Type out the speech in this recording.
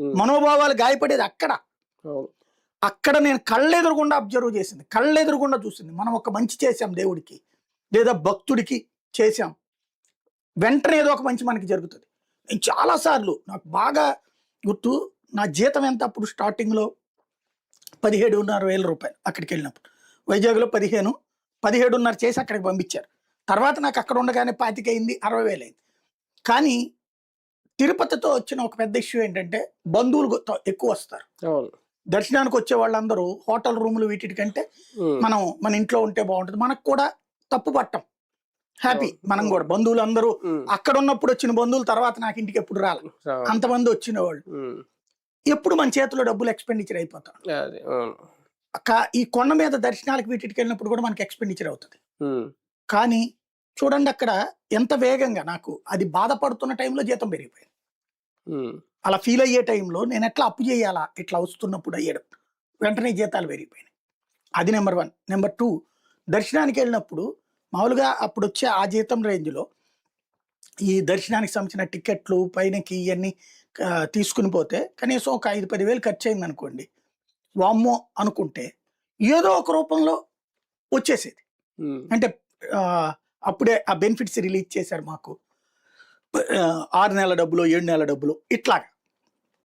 మనోభావాలు గాయపడేది అక్కడ. అక్కడ నేను కళ్ళెదురుగుండా అబ్జర్వ్ చేసింది. కళ్ళెదురుగుండా చూసింది. మనం ఒక మంచి చేశాం దేవుడికి లేదా భక్తుడికి చేశాం. వెంటనే ఏదో ఒక మంచి మనకి జరుగుతుంది. నేను చాలాసార్లు నాకు బాగా గుర్తు నా జీతం ఎంత అప్పుడు స్టార్టింగ్లో పదిహేడున్నర వేల రూపాయలు అక్కడికి వెళ్ళినప్పుడు. వైజాగ్లో పదిహేను పదిహేడున్నర చేసి అక్కడికి పంపించారు. తర్వాత నాకు అక్కడ ఉండగానే పాతిక అయింది అరవై వేలు అయింది. కానీ తిరుపతితో వచ్చిన ఒక పెద్ద ఇష్యూ ఏంటంటే బంధువులు ఎక్కువ వస్తారు. దర్శనానికి వచ్చే వాళ్ళందరూ హోటల్ రూములు వీటికంటే మనం మన ఇంట్లో ఉంటే బాగుంటుంది. మనకు కూడా తప్పు పట్టం. హ్యాపీ మనం కూడా. బంధువులు అందరూ అక్కడ ఉన్నప్పుడు వచ్చిన బంధువులు తర్వాత నాకు ఇంటికి ఎప్పుడు రాలి. అంతమంది వచ్చిన వాళ్ళు. ఎప్పుడు మన చేతిలో డబ్బులు ఎక్స్పెండిచర్ అయిపోతాం. ఈ కొండ మీద దర్శనాలకు వీటికి వెళ్ళినప్పుడు కూడా మనకి ఎక్స్పెండిచర్ అవుతుంది. కానీ చూడండి అక్కడ ఎంత వేగంగా నాకు అది బాధపడుతున్న టైంలో జీతం పెరిగిపోయింది. అలా ఫీల్ అయ్యే టైంలో నేను ఎట్లా అప్పు చేయాలా ఇట్లా వస్తున్నప్పుడు అయ్యడం. వెంటనే జీతాలు పెరిగిపోయినాయి. అది నెంబర్ వన్. నెంబర్ టూ దర్శనానికి వెళ్ళినప్పుడు మామూలుగా అప్పుడు వచ్చే ఆ జీతం రేంజ్లో ఈ దర్శనానికి సంబంధించిన టికెట్లు పైనకి ఇవన్నీ తీసుకుని పోతే కనీసం ఒక ఐదు పది వేలు ఖర్చు అయింది అనుకోండి వామ్మో! అనుకుంటే ఏదో ఒక రూపంలో వచ్చేసేది. అంటే అప్పుడే ఆ బెనిఫిట్స్ రిలీజ్ చేశారు మాకు. ఆరు నెలల డబ్బులు ఏడు నెలల డబ్బులు ఇట్లాగా.